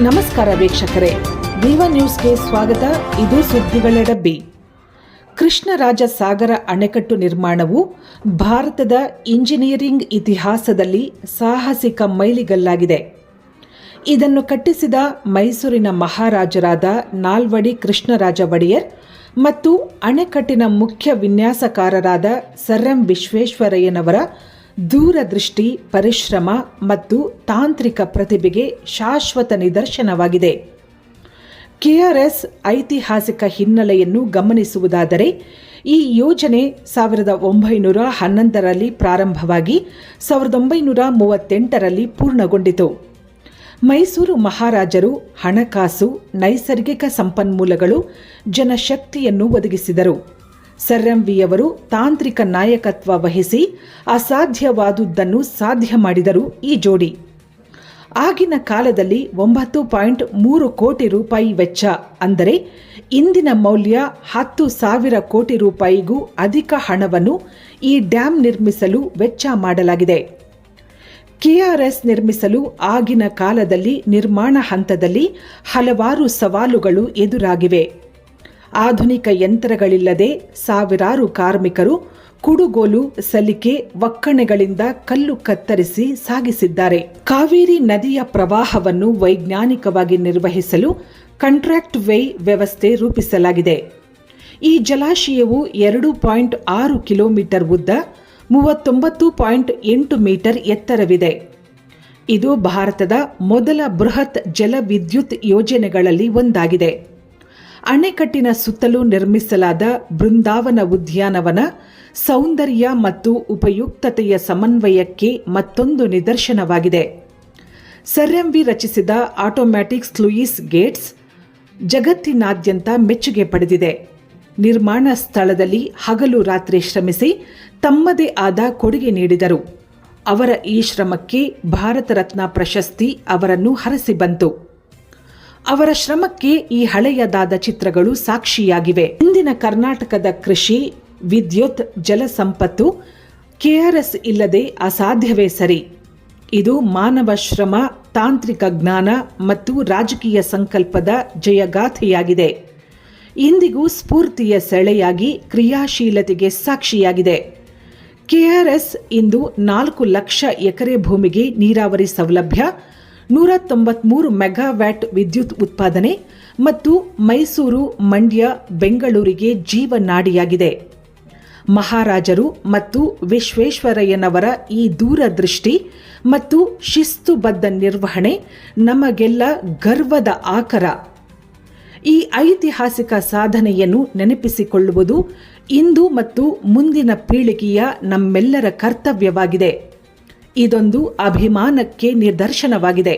ನಮಸ್ಕಾರ ವೀಕ್ಷಕರೇ. ವಿವ ನ್ಯೂಸ್ಗೆ ಸ್ವಾಗತ. ಇದು ಸುದ್ದಿಗಳ ಡಬ್ಬಿ. ಕೃಷ್ಣರಾಜ ಸಾಗರ ಅಣೆಕಟ್ಟು ನಿರ್ಮಾಣವು ಭಾರತದ ಇಂಜಿನಿಯರಿಂಗ್ ಇತಿಹಾಸದಲ್ಲಿ ಸಾಹಸಿಕ ಮೈಲಿಗಲ್ಲಾಗಿದೆ. ಇದನ್ನು ಕಟ್ಟಿಸಿದ ಮೈಸೂರಿನ ಮಹಾರಾಜರಾದ ನಾಲ್ವಡಿ ಕೃಷ್ಣರಾಜ ಒಡೆಯರ್ ಮತ್ತು ಅಣೆಕಟ್ಟಿನ ಮುಖ್ಯ ವಿನ್ಯಾಸಕಾರರಾದ ಸರ್ ಎಂ ವಿಶ್ವೇಶ್ವರಯ್ಯನವರ ದೂರದೃಷ್ಟಿ, ಪರಿಶ್ರಮ ಮತ್ತು ತಾಂತ್ರಿಕ ಪ್ರತಿಭೆಗೆ ಶಾಶ್ವತ ನಿದರ್ಶನವಾಗಿದೆ. ಕೆಆರ್ಎಸ್ ಐತಿಹಾಸಿಕ ಹಿನ್ನೆಲೆಯನ್ನು ಗಮನಿಸುವುದಾದರೆ, ಈ ಯೋಜನೆ ಸಾವಿರದ ಒಂಬೈನೂರ ಹನ್ನೊಂದರಲ್ಲಿ ಪ್ರಾರಂಭವಾಗಿ ಸಾವಿರದ ಒಂಬೈನೂರ ಮೂವತ್ತೆಂಟರಲ್ಲಿ ಪೂರ್ಣಗೊಂಡಿತು. ಮೈಸೂರು ಮಹಾರಾಜರು ಹಣಕಾಸು, ನೈಸರ್ಗಿಕ ಸಂಪನ್ಮೂಲಗಳು, ಜನಶಕ್ತಿಯನ್ನು ಒದಗಿಸಿದರು. ಸರ್ ಎಂ ವಿಯವರು ತಾಂತ್ರಿಕ ನಾಯಕತ್ವ ವಹಿಸಿ ಅಸಾಧ್ಯವಾದುದನ್ನು ಸಾಧ್ಯ ಮಾಡಿದರು ಈ ಜೋಡಿ. ಆಗಿನ ಕಾಲದಲ್ಲಿ ಒಂಬತ್ತು ಪಾಯಿಂಟ್ ಮೂರು ಕೋಟಿ ರೂಪಾಯಿ ವೆಚ್ಚ ಅಂದರೆ ಇಂದಿನ ಮೌಲ್ಯ ಹತ್ತು ಸಾವಿರ ಕೋಟಿ ರೂಪಾಯಿಗೂ ಅಧಿಕ ಹಣವನ್ನು ಈ ಡ್ಯಾಂ ನಿರ್ಮಿಸಲು ವೆಚ್ಚ ಮಾಡಲಾಗಿದೆ. ಕೆಆರ್ಎಸ್ ನಿರ್ಮಿಸಲು ಆಗಿನ ಕಾಲದಲ್ಲಿ ನಿರ್ಮಾಣ ಹಂತದಲ್ಲಿ ಹಲವಾರು ಸವಾಲುಗಳು ಎದುರಾಗಿವೆ. ಆಧುನಿಕ ಯಂತ್ರಗಳಿಲ್ಲದೆ ಸಾವಿರಾರು ಕಾರ್ಮಿಕರು ಕುಡುಗೋಲು ಸಲಿಕೆ ಒಕ್ಕಣೆಗಳಿಂದ ಕಲ್ಲು ಕತ್ತರಿಸಿ ಸಾಗಿಸಿದ್ದಾರೆ. ಕಾವೇರಿ ನದಿಯ ಪ್ರವಾಹವನ್ನು ವೈಜ್ಞಾನಿಕವಾಗಿ ನಿರ್ವಹಿಸಲು ಕಾಂಟ್ರಾಕ್ಟ್ ವೇ ವ್ಯವಸ್ಥೆ ರೂಪಿಸಲಾಗಿದೆ. ಈ ಜಲಾಶಯವು ಎರಡು ಪಾಯಿಂಟ್ ಆರು ಕಿಲೋಮೀಟರ್ ಉದ್ದ ಮೂವತ್ತೊಂಬತ್ತು ಪಾಯಿಂಟ್ ಎಂಟು ಮೀಟರ್ ಎತ್ತರವಿದೆ. ಇದು ಭಾರತದ ಮೊದಲ ಬೃಹತ್ ಜಲವಿದ್ಯುತ್ ಯೋಜನೆಗಳಲ್ಲಿ ಒಂದಾಗಿದೆ. ಅಣೆಕಟ್ಟಿನ ಸುತ್ತಲೂ ನಿರ್ಮಿಸಲಾದ ಬೃಂದಾವನ ಉದ್ಯಾನವನ ಸೌಂದರ್ಯ ಮತ್ತು ಉಪಯುಕ್ತತೆಯ ಸಮನ್ವಯಕ್ಕೆ ಮತ್ತೊಂದು ನಿದರ್ಶನವಾಗಿದೆ. ಸರ್ ಎಂ ರಚಿಸಿದ ಆಟೋಮ್ಯಾಟಿಕ್ ಸ್ಲೂಯಿಸ್ ಗೇಟ್ಸ್ ಜಗತ್ತಿನಾದ್ಯಂತ ಮೆಚ್ಚುಗೆ ಪಡೆದಿದೆ. ನಿರ್ಮಾಣ ಸ್ಥಳದಲ್ಲಿ ಹಗಲು ರಾತ್ರಿ ಶ್ರಮಿಸಿ ತಮ್ಮದೇ ಆದ ಕೊಡುಗೆ ನೀಡಿದರು. ಅವರ ಈ ಶ್ರಮಕ್ಕೆ ಭಾರತ ರತ್ನ ಪ್ರಶಸ್ತಿ ಅವರನ್ನು ಹರಸಿ ಬಂತು. ಅವರ ಶ್ರಮಕ್ಕೆ ಈ ಹಳೆಯದಾದ ಚಿತ್ರಗಳು ಸಾಕ್ಷಿಯಾಗಿವೆ. ಇಂದಿನ ಕರ್ನಾಟಕದ ಕೃಷಿ, ವಿದ್ಯುತ್ ಜಲಸಂಪತ್ತು ಕೆಆರ್ಎಸ್ ಇಲ್ಲದೆ ಅಸಾಧ್ಯವೇ ಸರಿ. ಇದು ಮಾನವ ಶ್ರಮ, ತಾಂತ್ರಿಕ ಜ್ಞಾನ ಮತ್ತು ರಾಜಕೀಯ ಸಂಕಲ್ಪದ ಜಯಗಾಥೆಯಾಗಿದೆ. ಇಂದಿಗೂ ಸ್ಫೂರ್ತಿಯ ಸೆಳೆಯಾಗಿ ಕ್ರಿಯಾಶೀಲತೆಗೆ ಸಾಕ್ಷಿಯಾಗಿದೆ. ಕೆಆರ್ಎಸ್ ಇಂದು ನಾಲ್ಕು ಲಕ್ಷ ಎಕರೆ ಭೂಮಿಗೆ ನೀರಾವರಿ ಸೌಲಭ್ಯ ನೂರ ತೊಂಬತ್ಮೂರು ಮೆಗಾವ್ಯಾಟ್ ವಿದ್ಯುತ್ ಉತ್ಪಾದನೆ ಮತ್ತು ಮೈಸೂರು, ಮಂಡ್ಯ, ಬೆಂಗಳೂರಿಗೆ ಜೀವನಾಡಿಯಾಗಿದೆ. ಮಹಾರಾಜರು ಮತ್ತು ವಿಶ್ವೇಶ್ವರಯ್ಯನವರ ಈ ದೂರದೃಷ್ಟಿ ಮತ್ತು ಶಿಸ್ತುಬದ್ಧ ನಿರ್ವಹಣೆ ನಮಗೆಲ್ಲ ಗರ್ವದ ಆಕರ. ಈ ಐತಿಹಾಸಿಕ ಸಾಧನೆಯನ್ನು ನೆನಪಿಸಿಕೊಳ್ಳುವುದು ಇಂದು ಮತ್ತು ಮುಂದಿನ ಪೀಳಿಗೆಯ ನಮ್ಮೆಲ್ಲರ ಕರ್ತವ್ಯವಾಗಿದೆ. ಇದೊಂದು ಅಭಿಮಾನಕ್ಕೆ ನಿದರ್ಶನವಾಗಿದೆ.